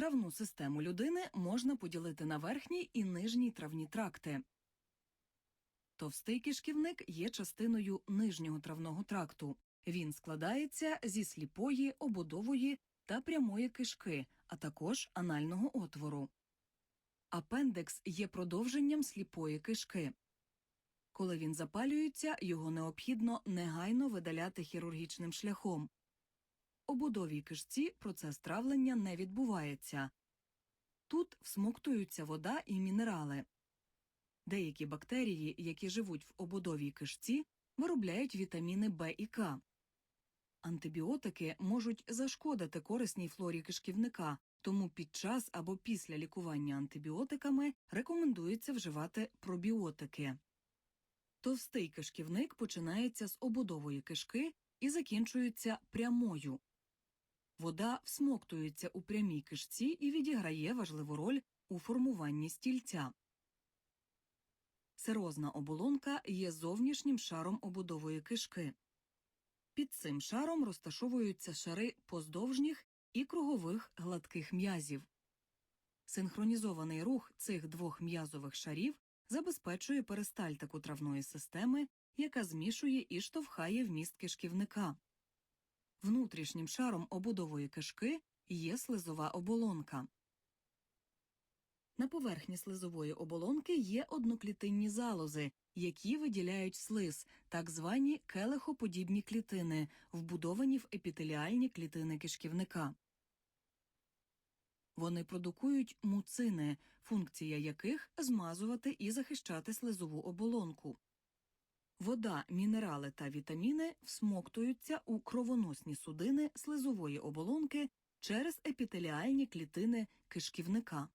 Травну систему людини можна поділити на верхній і нижній травні тракти. Товстий кишківник є частиною нижнього травного тракту. Він складається зі сліпої, ободової та прямої кишки, а також анального отвору. Апендекс є продовженням сліпої кишки. Коли він запалюється, його необхідно негайно видаляти хірургічним шляхом. Обудовій кишці процес травлення не відбувається. Тут всмоктуються вода і мінерали. Деякі бактерії, які живуть в обудовій кишці, виробляють вітаміни Б і К. Антибіотики можуть зашкодити корисній флорі кишківника, тому під час або після лікування антибіотиками рекомендується вживати пробіотики. Товстий кишківник починається з обудової кишки і закінчується прямою. Вода всмоктується у прямій кишці і відіграє важливу роль у формуванні стільця. Серозна оболонка є зовнішнім шаром обудової кишки. Під цим шаром розташовуються шари поздовжніх і кругових гладких м'язів. Синхронізований рух цих двох м'язових шарів забезпечує перистальтику травної системи, яка змішує і штовхає вміст кишківника. Внутрішнім шаром обудової кишки є слизова оболонка. На поверхні слизової оболонки є одноклітинні залози, які виділяють слиз, так звані келехоподібні клітини, вбудовані в епітеліальні клітини кишківника. Вони продукують муцини, функція яких змазувати і захищати слизову оболонку. Вода, мінерали та вітаміни всмоктуються у кровоносні судини слизової оболонки через епітеліальні клітини кишківника.